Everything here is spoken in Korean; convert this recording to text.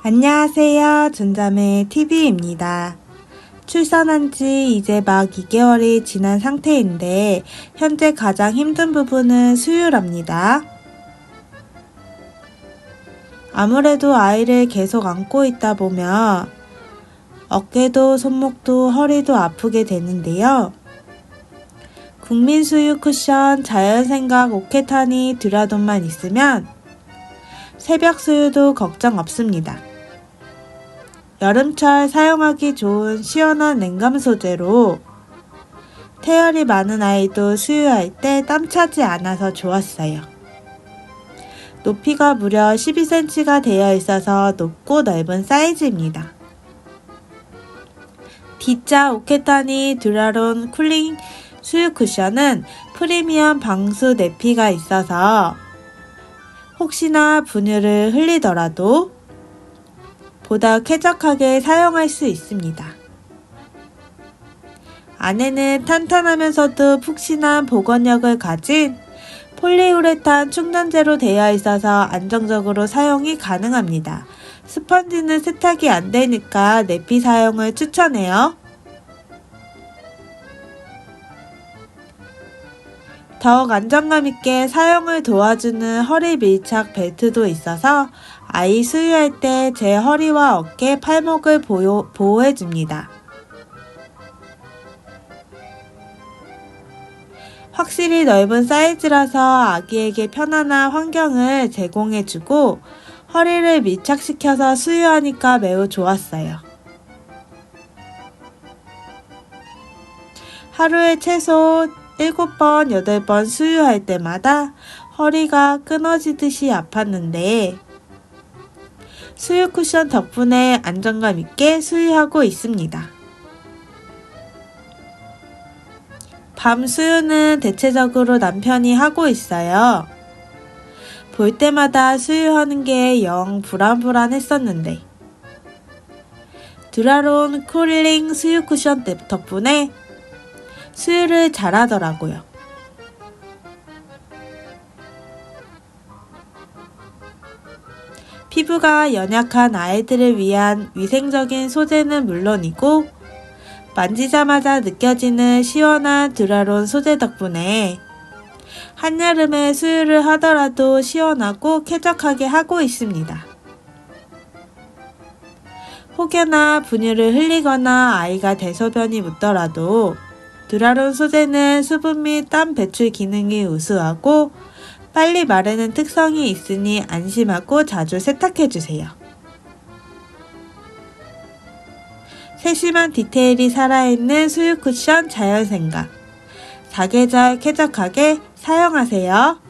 안녕하세요. 전자매 TV입니다. 출산한 지 이제 막 2개월이 지난 상태인데, 현재 가장 힘든 부분은 수유랍니다. 아무래도 아이를 계속 안고 있다 보면, 어깨도 손목도 허리도 아프게 되는데요. 국민 수유 쿠션 자연생각 오케타니 듀라돈만 있으면 새벽 수유도 걱정 없습니다. 여름철 사용하기 좋은 시원한 냉감 소재로 태열이 많은 아이도 수유할 때 땀 차지 않아서 좋았어요. 높이가 무려 12cm가 되어 있어서 높고 넓은 사이즈입니다. D자 오케타니 듀라론 쿨링 수유 쿠션은 프리미엄 방수 내피가 있어서 혹시나 분유를 흘리더라도 보다 쾌적하게 사용할 수 있습니다. 안에는 탄탄하면서도 푹신한 보건력을 가진 폴리우레탄 충전재로 되어 있어서 안정적으로 사용이 가능합니다. 스펀지는 세탁이 안 되니까 내피 사용을 추천해요. 더욱 안정감 있게 사용을 도와주는 허리 밀착 벨트도 있어서 아이 수유할 때 제 허리와 어깨, 팔목을 보호, 보호해줍니다. 확실히 넓은 사이즈라서 아기에게 편안한 환경을 제공해주고 허리를 밀착시켜서 수유하니까 매우 좋았어요. 하루에 최소 7번, 8번 수유할 때마다 허리가 끊어지듯이 아팠는데 수유 쿠션 덕분에 안정감 있게 수유하고 있습니다. 밤 수유는 대체적으로 남편이 하고 있어요. 볼 때마다 수유하는 게 영 불안불안했었는데 드라론 쿨링 수유 쿠션 덕분에 수유를 잘하더라고요. 피부가 연약한 아이들을 위한 위생적인 소재는 물론이고 만지자마자 느껴지는 시원한 드라론 소재 덕분에 한여름에 수유를 하더라도 시원하고 쾌적하게 하고 있습니다. 혹여나 분유를 흘리거나 아이가 대소변이 묻더라도 드라론 소재는 수분 및 땀 배출 기능이 우수하고 빨리 마르는 특성이 있으니 안심하고 자주 세탁해주세요. 세심한 디테일이 살아있는 수유 쿠션 자연생각. 사계절 쾌적하게 사용하세요.